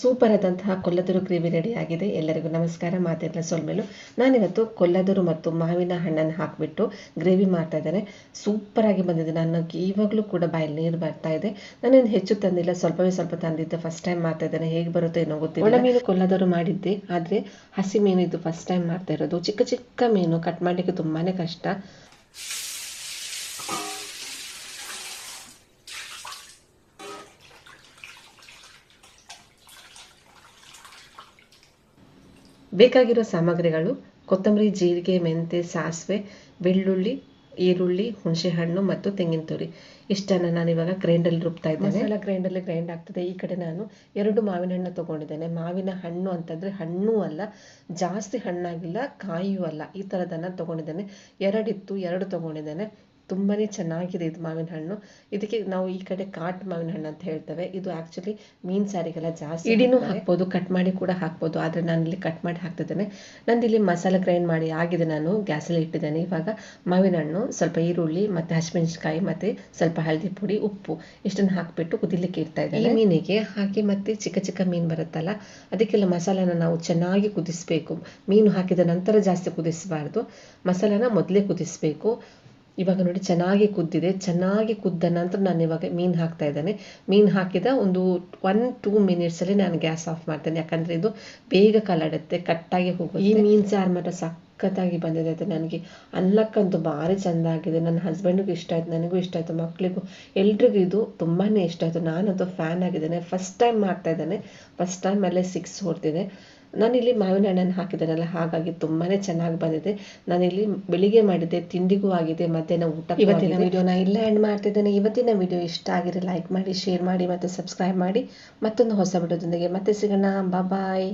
Super ಆದಂತಹ ಕೊಲ್ಲದೂರು gravy ready ಆಗಿದೆ ಎಲ್ಲರಿಗೂ ನಮಸ್ಕಾರ. ಮಾತಿನ ಸೊಲ್ಮೇಲು. ನಾನಿವತ್ತು ಕೊಲ್ಲದೂರು ಮತ್ತು ಮಾವಿನ ಹಣ್ಣನ್ನು ಹಾಕಿಬಿಟ್ಟು ಗ್ರೇವಿ ಮಾಡ್ತಾ ಇದ್ದಾರೆ ಸೂಪರ್ ಆಗಿ ಬಂದಿದೆ. ನಾನು ಇವಾಗಲೂ ಕೂಡ ಬಾಯಲ್ಲಿ ನೀರು ಬರ್ತಾ ಇದೆ. ನಾನೇನು ಹೆಚ್ಚು ತಂದಿಲ್ಲ. ಸ್ವಲ್ಪವೇ ಸ್ವಲ್ಪ ತಂದಿದ್ದೆ ಫಸ್ಟ್ ಟೈಮ್ ಮಾಡ್ತಾ ಇದ್ದಾನೆ. ಹೇಗೆ ಬರುತ್ತೆ ಏನೋ ಗೊತ್ತಿಲ್ಲ. ಒಣ ಮೀನು ಕೊಲ್ಲದೂರು ಮಾಡಿದ್ದೆ. ಆದರೆ ಹಸಿ ಮೀನು ಇದು ಫಸ್ಟ್ ಟೈಮ್ ಮಾಡ್ತಾ ಇರೋದು. ಚಿಕ್ಕ ಚಿಕ್ಕ ಮೀನು ಕಟ್ ಮಾಡಲಿಕ್ಕೆ ತುಂಬಾ ಕಷ್ಟ. ಬೇಕಾಗಿರೋ ಸಾಮಗ್ರಿಗಳು, ಕೊತ್ತಂಬರಿ, ಜೀರಿಗೆ, ಮೆಂತೆ, ಸಾಸಿವೆ, ಬೆಳ್ಳುಳ್ಳಿ, ಈರುಳ್ಳಿ, ಹುಣಸೆಹಣ್ಣು ಮತ್ತು ತೆಂಗಿನ ತುರಿ. ಇಷ್ಟನ್ನ ನಾನು ಇವಾಗ ಗ್ರೈಂಡಲ್ಲಿ ರುಬ್ತಾ ಇದ್ದೇನೆ. ಎಲ್ಲ ಗ್ರೈಂಡಲ್ಲಿ ಗ್ರೈಂಡ್ ಆಗ್ತದೆ. ಈ ಕಡೆ ನಾನು ಎರಡು ಮಾವಿನ ಹಣ್ಣು ತೊಗೊಂಡಿದ್ದೇನೆ. ಮಾವಿನ ಹಣ್ಣು ಅಂತಂದರೆ ಹಣ್ಣು ಅಲ್ಲ, ಜಾಸ್ತಿ ಹಣ್ಣಾಗಿಲ್ಲ ಕಾಯಿಯೂ ಅಲ್ಲ. ಈ ಥರದನ್ನು ತೊಗೊಂಡಿದ್ದೇನೆ. ಎರಡಿತ್ತು, ಎರಡು ತೊಗೊಂಡಿದ್ದೇನೆ. ತುಂಬಾ ಚೆನ್ನಾಗಿದೆ ಇದು ಮಾವಿನ ಹಣ್ಣು. ಇದಕ್ಕೆ ನಾವು ಈ ಕಡೆ ಕಾಟ್ ಮಾವಿನ ಹಣ್ಣು ಅಂತ ಹೇಳ್ತೇವೆ. ಇದು ಆ್ಯಕ್ಚುಲಿ ಮೀನು ಸಾರಿಗೆಲ್ಲ ಜಾಸ್ತಿ ಇಡೀನೂ ಹಾಕ್ಬೋದು ಕಟ್ ಮಾಡಿ ಕೂಡ ಹಾಕ್ಬೋದು ಆದರೆ ನಾನು ಇಲ್ಲಿ ಕಟ್ ಮಾಡಿ ಹಾಕ್ತಿದ್ದೇನೆ. ನಂದು ಇಲ್ಲಿ ಮಸಾಲೆ ಗ್ರೈಂಡ್ ಮಾಡಿ ಆಗಿದೆ ನಾನು ಗ್ಯಾಸಲ್ಲಿ ಇಟ್ಟಿದ್ದೇನೆ. ಇವಾಗ ಮಾವಿನ ಹಣ್ಣು ಸ್ವಲ್ಪ ಈರುಳ್ಳಿ ಮತ್ತು ಹಸಿಮೆಣಸಿನ್ಕಾಯಿ ಮತ್ತು ಸ್ವಲ್ಪ ಹಳದಿ ಪುಡಿ ಉಪ್ಪು ಇಷ್ಟನ್ನು ಹಾಕಿಬಿಟ್ಟು ಕುದಿಲಿಕ್ಕೆ ಇರ್ತಾ ಇದ್ದೇನೆ. ಈ ಮೀನಿಗೆ ಹಾಕಿ ಮತ್ತೆ ಚಿಕ್ಕ ಚಿಕ್ಕ ಮೀನು ಬರುತ್ತಲ್ಲ ಅದಕ್ಕೆಲ್ಲ ಮಸಾಲಾನ ನಾವು ಚೆನ್ನಾಗಿ ಕುದಿಸಬೇಕು. ಮೀನು ಹಾಕಿದ ನಂತರ ಜಾಸ್ತಿ ಕುದಿಸಬಾರ್ದು. ಮಸಾಲಾನ ಮೊದಲೇ ಕುದಿಸಬೇಕು. ಇವಾಗ ನೋಡಿ ಚೆನ್ನಾಗಿ ಕುದ್ದಿದೆ, ಚೆನ್ನಾಗಿ ಕುದ್ದ ನಂತರ ನಾನು ಇವಾಗ ಮೀನು ಹಾಕ್ತಾ ಇದ್ದೇನೆ. ಮೀನು ಹಾಕಿದ ಒಂದು ಒನ್ ಟೂ ಮಿನಿಟ್ಸಲ್ಲಿ ನಾನು ಗ್ಯಾಸ್ ಆಫ್ ಮಾಡ್ತೇನೆ. ಯಾಕಂದರೆ ಇದು ಬೇಗ ಕಲಡುತ್ತೆ ಕಟ್ಟಾಗಿ ಹೋಗುತ್ತೆ. ಈ ಮೀನು ಸಾರು ಮಾತ್ರ ಸಖತ್ತಾಗಿ ಬಂದಿದೆ ಅದು ನನಗೆ ಅನ್ನಕ್ಕಂತೂ ಭಾರಿ ಚಂದ ಆಗಿದೆ. ನನ್ನ ಹಸ್ಬೆಂಡಿಗೂ ಇಷ್ಟ ಆಯಿತು, ನನಗೂ ಇಷ್ಟ ಆಯಿತು ಮಕ್ಕಳಿಗೂ ಎಲ್ರಿಗೂ ಇದು ತುಂಬಾ ಇಷ್ಟ ಆಯಿತು. ನಾನಂತೂ ಫ್ಯಾನ್ ಆಗಿದ್ದೇನೆ. ಫಸ್ಟ್ ಟೈಮ್ ಮಾಡ್ತಾ ಇದ್ದೇನೆ. ಫಸ್ಟ್ ಟೈಮ್ ಅಲ್ಲೇ ಸಿಕ್ಸ್ ಹೊಡ್ತಿದೆ ನಾನಿಲ್ಲಿ ಮಾವಿನ ಹಣ್ಣನ್ನು ಹಾಕಿದ್ದಾರಲ್ಲ ಹಾಗಾಗಿ ತುಂಬಾ ಚೆನ್ನಾಗಿ ಬಂದಿದೆ. ನಾನಿಲ್ಲಿ ಬೆಳಿಗ್ಗೆ ಮಾಡಿದ್ದೆ ತಿಂಡಿಗೂ ಆಗಿದೆ ಮಧ್ಯಾಹ್ನ ಊಟ ಇವತ್ತಿನ ವಿಡಿಯೋನ ಇಲ್ಲೇ ಎಂಡ್ ಮಾಡ್ತಿದ್ದೇನೆ. ಇವತ್ತಿನ ವಿಡಿಯೋ ಇಷ್ಟ ಆಗಿದೆ ಲೈಕ್ ಮಾಡಿ ಶೇರ್ ಮಾಡಿ ಮತ್ತು ಸಬ್ಸ್ಕ್ರೈಬ್ ಮಾಡಿ. ಮತ್ತೊಂದು ಹೊಸ ವಿಡಿಯೋದೊಂದಿಗೆ ಮತ್ತೆ ಸಿಗೋಣ. ಬಾಯ್